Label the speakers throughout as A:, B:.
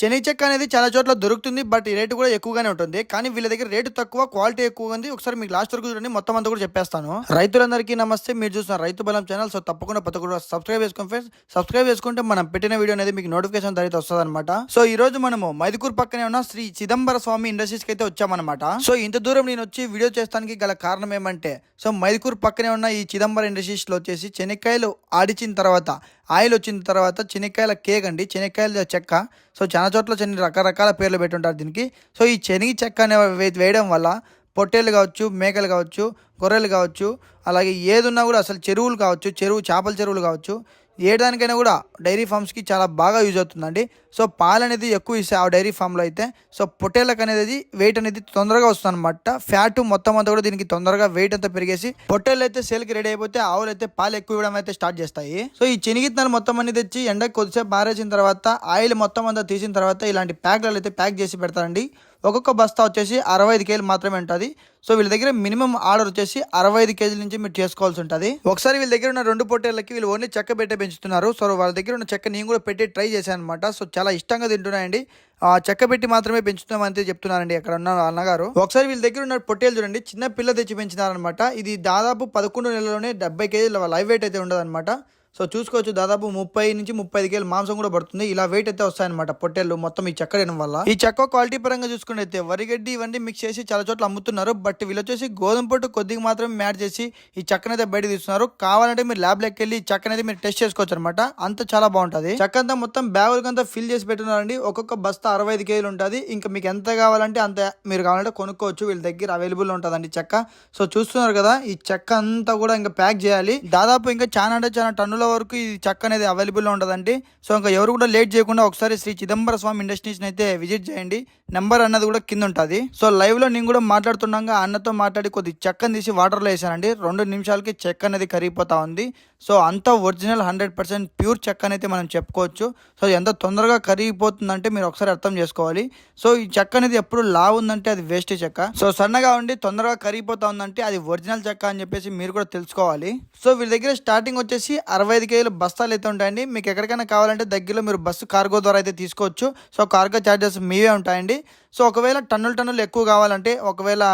A: చెన్నై చెక్క అనేది చాలా చోట్ల దొరుకుతుంది బట్ ఈ రేటు కూడా ఎక్కువగానే ఉంటుంది. కానీ వీళ్ళ దగ్గర రేటు తక్కువ క్వాలిటీ ఎక్కువ ఉంది. ఒకసారి మీకు లాస్ట్ వరకు చూడండి మొత్తం అంతా కూడా చెప్పేస్తాను. రైతులందరికీ నమస్తే. మీరు చూసిన రైతు బలం ఛానల్ సో తప్పకుండా ప్రతి కూడా సబ్స్క్రైబ్ చేసుకోండి ఫ్రెండ్స్. సబ్స్క్రైబ్ చేసుకుంటే మనం పెట్టిన వీడియో అనేది మీకు నోటిఫికేషన్ తర్వాత వస్తుంది అనమాట సో ఈ రోజు మనము మైదుకూర్ పక్కనే ఉన్న శ్రీ చిదంబర స్వామి ఇండస్ట్రీస్కి అయితే వచ్చామన్నమాట. సో ఇంత దూరం నేను వచ్చి వీడియో చేస్తానికి గల కారణం ఏమంటే సో మైదుకూర్ పక్కనే ఉన్న ఈ చిదంబర ఇండస్ట్రీస్లో వచ్చేసి చెనక్కాయలు ఆడిచిన తర్వాత ఆయిల్ వచ్చిన తర్వాత చెనక్కాయల కేక్ అండి. చెనక్కాయల చెక్క. సో చాలా చోట్ల చిన్న రకరకాల పేర్లు పెట్టుంటారు దీనికి. సో ఈ శనగ చెక్క అనే వేయడం వల్ల పొట్టేలు కావచ్చు మేకలు కావచ్చు గొర్రెలు కావచ్చు అలాగే ఏదున్నా కూడా అసలు చెరువులు కావచ్చు చెరువు చేపల చెరువులు కావచ్చు ఏడానికైనా కూడా డైరీ ఫామ్స్కి చాలా బాగా యూజ్ అవుతుందండి. సో పాలు అనేది ఎక్కువ ఇస్తాయి ఆ డైరీ ఫామ్లో అయితే సో పొట్టేళ్ళకి అనేది వెయిట్ అనేది తొందరగా వస్తుంది అనమాట ఫ్యాట్ మొత్తం అంతా కూడా దీనికి తొందరగా వెయిట్ అంతా పెరిగేసి పొట్టేళ్ళు అయితే సేల్కి రెడీ అయిపోతే ఆవులు అయితే పాలు ఎక్కువ ఇవ్వడం అయితే స్టార్ట్ చేస్తాయి. సో ఈ చెనిగిత్తనాలు మొత్తం అనేది తెచ్చి ఎండకు కొద్దిసేపు మారేసిన తర్వాత ఆయిల్ మొత్తం అంతా తీసిన తర్వాత ఇలాంటి ప్యాక్లలో అయితే ప్యాక్ చేసి పెడతారండి. ఒక్కొక్క బస్తా వచ్చేసి అరవై ఐదు కేజీలు మాత్రమే ఉంటుంది. సో వీళ్ళ దగ్గర మినిమం ఆర్డర్ వచ్చేసి అరవై ఐదు కేజీల నుంచి మీరు చేసుకోవాల్సి ఉంటుంది. ఒకసారి వీళ్ళ దగ్గర ఉన్న రెండు పొట్టేళ్ళకి వీళ్ళు ఓన్లీ చెక్క పెట్టే పెంచుతున్నారు. సో వాళ్ళ దగ్గర ఉన్న చెక్క నేను కూడా పెట్టి ట్రై చేశాను అనమాట సో చాలా ఇష్టంగా తింటున్నాయండి. ఆ చెక్క పెట్టి మాత్రమే పెంచుతున్నాం అంతే చెప్తున్నారండి అక్కడ ఉన్న అన్నగారు. ఒకసారి వీళ్ళ దగ్గర ఉన్న పొట్టేలు చూడండి చిన్న పిల్ల తెచ్చి పెంచినారనమాట ఇది దాదాపు పదకొండు నెలలోనే డెబ్బై కేజీల లైవ్ వెయిట్ అయితే ఉండదు సో చూసుకోవచ్చు దాదాపు ముప్పై నుంచి ముప్పై ఐదు కేలు మాంసం కూడా పడుతుంది. ఇలా వెయిట్ అయితే వస్తాయన్నమాట పొట్టేళ్ళు మొత్తం ఈ చెక్క వేయడం వల్ల. ఈ చెక్క క్వాలిటీ పరంగా చూసుకుంటే అయితే వరిగడ్డి ఇవన్నీ మిక్స్ చేసి చాలా చోట్ల అమ్ముతున్నారు. బట్ వీళ్ళు వచ్చేసి గోధుమ పొట్టు కొద్దిగా మాత్రమే మ్యాడ్ చేసి ఈ చెక్కనైతే బయట తీస్తున్నారు. కావాలంటే మీరు ల్యాబ్ లెక్క వెళ్ళి ఈ మీరు టెస్ట్ చేసుకోవచ్చు అనమాట అంత చాలా బాగుంటుంది. చెక్క అంతా మొత్తం బ్యాగులకి అంతా ఫిల్ చేసి పెట్టున్నారండి. ఒక్కొక్క బస్తా అరవై ఐదు కేజీలు ఉంటుంది. ఇంకా మీకు ఎంత కావాలంటే అంత మీరు కావాలంటే కొనుక్కోవచ్చు. వీళ్ళ దగ్గర అవైలబుల్ ఉంటుందండి చెక్క. సో చూస్తున్నారు కదా ఈ చెక్క అంతా కూడా ఇంకా ప్యాక్ చేయాలి. దాదాపు ఇంకా చాలా అంటే చాలా టన్నుల వరకు ఈ చెక్క అనేది అవైలబుల్ ఉంటుందండి సో ఇంకా ఎవరు కూడా లేట్ చేయకుండా ఒకసారి శ్రీ చిదంబర స్వామి ఇండస్ట్రీస్ అయితే విజిట్ చేయండి. నెంబర్ అన్నది కూడా కింద ఉంటుంది. సో లైవ్లో నేను కూడా మాట్లాడుతున్నాగా అన్నతో మాట్లాడి కొద్ది చెక్కని తీసి వాటర్లో వేసానండి. రెండు నిమిషాలకి చెక్క అనేది కరిగిపోతా ఉంది. సో అంత ఒరిజినల్ హండ్రెడ్ పర్సెంట్ ప్యూర్ చెక్క అనేది మనం చెప్పుకోవచ్చు. సో ఎంత తొందరగా కరిగిపోతుందంటే మీరు ఒకసారి అర్థం చేసుకోవాలి. సో ఈ చెక్క అనేది ఎప్పుడు లా ఉందంటే అది వేస్ట్ చెక్క. సో సన్నగా ఉండి తొందరగా కరిగిపోతా ఉందంటే అది ఒరిజినల్ చెక్క అని చెప్పేసి మీరు కూడా తెలుసుకోవాలి. సో వీళ్ళ దగ్గర స్టార్టింగ్ వచ్చేసి అరవై ఐదు కేజీలు బస్తాలు అయితే ఉంటాయండి. మీకు ఎక్కడికైనా కావాలంటే దగ్గరలో మీరు బస్సు కార్గో ద్వారా అయితే తీసుకోవచ్చు. సో కార్గో ఛార్జెస్ మీవే ఉంటాయండి. సో ఒకవేళ టన్నులు టన్నులు ఎక్కువ కావాలంటే ఒకవేళ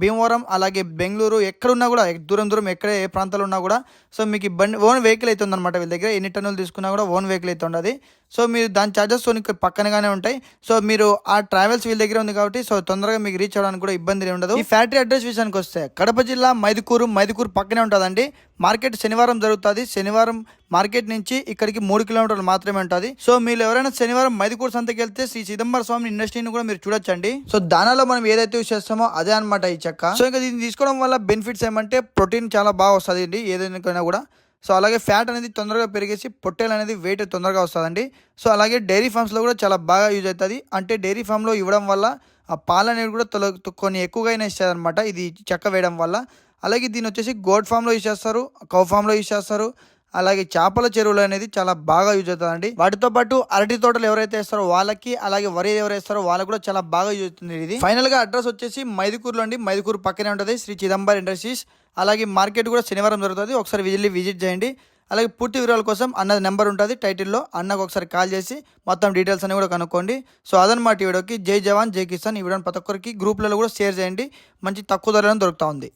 A: భీమవరం అలాగే బెంగళూరు ఎక్కడున్నా కూడా దూరం దూరం ఎక్కడ ఏ ప్రాంతాలు ఉన్నా కూడా సో మీకు బండి ఓన్ వెహికల్ అయితే ఉందన్నమాట వీళ్ళ దగ్గర. ఎన్ని టన్నులు తీసుకున్నా కూడా ఓన్ వెహికల్ అయితే ఉండదు. సో మీరు దాని ఛార్జెస్ పక్కనగానే ఉంటాయి. సో మీరు ఆ ట్రావెల్స్ వీళ్ళ దగ్గర ఉంది కాబట్టి సో తొందరగా మీకు రీచ్ అవ్వడానికి కూడా ఇబ్బంది ఉండదు. ఈ ఫ్యాక్టరీ అడ్రస్ విషయానికి వస్తే కడప జిల్లా మైదుకూరు మైదుకూరు పక్కనే ఉంటుందండి. మార్కెట్ శనివారం జరుగుతుంది. శనివారం మార్కెట్ నుంచి ఇక్కడికి మూడు కిలోమీటర్లు మాత్రమే ఉంటుంది. సో మీరు ఎవరైనా శనివారం మైదుకూరు సంతకి వెళ్తే శ్రీ చిదంబర స్వామి ఇండస్ట్రీని కూడా మీరు చూడొచ్చండి. సో దానిలో మనం ఏదైతే యూస్ చేస్తామో అదే అనమాట ఈ చెక్క. సో ఇంకా దీన్ని తీసుకోవడం వల్ల బెనిఫిట్స్ ఏమంటే ప్రోటీన్ చాలా బాగా వస్తుంది అండి ఏదైనా కూడా. సో అలాగే ఫ్యాట్ అనేది తొందరగా పెరిగేసి పొట్టేలు అనేది వెయిట్ తొందరగా వస్తుందండి. సో అలాగే డైరీ ఫామ్స్లో కూడా చాలా బాగా యూజ్ అవుతుంది. అంటే డైరీ ఫామ్లో ఇవ్వడం వల్ల ఆ పాలు అనేది కూడా తొల కొన్ని ఎక్కువగానే ఇస్తుంది అనమాట ఇది చెక్క వేయడం వల్ల. అలాగే దీన్ని వచ్చేసి గోడ్ ఫామ్లో యూజ్ చేస్తారు కౌ ఫామ్లో యూజ్ చేస్తారు. అలాగే చేపల చెరువులు అనేది చాలా బాగా యూజ్ అవుతుందండి. వాటితో పాటు అరటి తోటలు ఎవరైతే వేస్తారో వాళ్ళకి అలాగే వరి ఎవరేస్తారో వాళ్ళకి కూడా చాలా బాగా యూజ్ అవుతుంది ఇది. ఫైనల్గా అడ్రస్ వచ్చేసి మైదుకూరులో అండి. మైదుకూరు పక్కనే ఉంటుంది. శ్రీ చిదంబర్ ఇండస్ట్రీస్. అలాగే మార్కెట్ కూడా శనివారం జరుగుతుంది. ఒకసారి వెళ్ళి విజిట్ చేయండి. అలాగే పూర్తి వివరాల కోసం అన్నది నెంబర్ ఉంటుంది టైటిల్లో అన్నకు ఒకసారి కాల్ చేసి మొత్తం డీటెయిల్స్ అన్ని కూడా కనుక్కోండి. సో అదనమాట ఈ వీడియోకి. జై జవాన్ జై కిసాన్. ఈ వీడియోని ప్రతి ఒక్కరికి గ్రూప్లలో కూడా షేర్ చేయండి. మంచి తక్కువ ధరలో దొరుకుతూ ఉంది.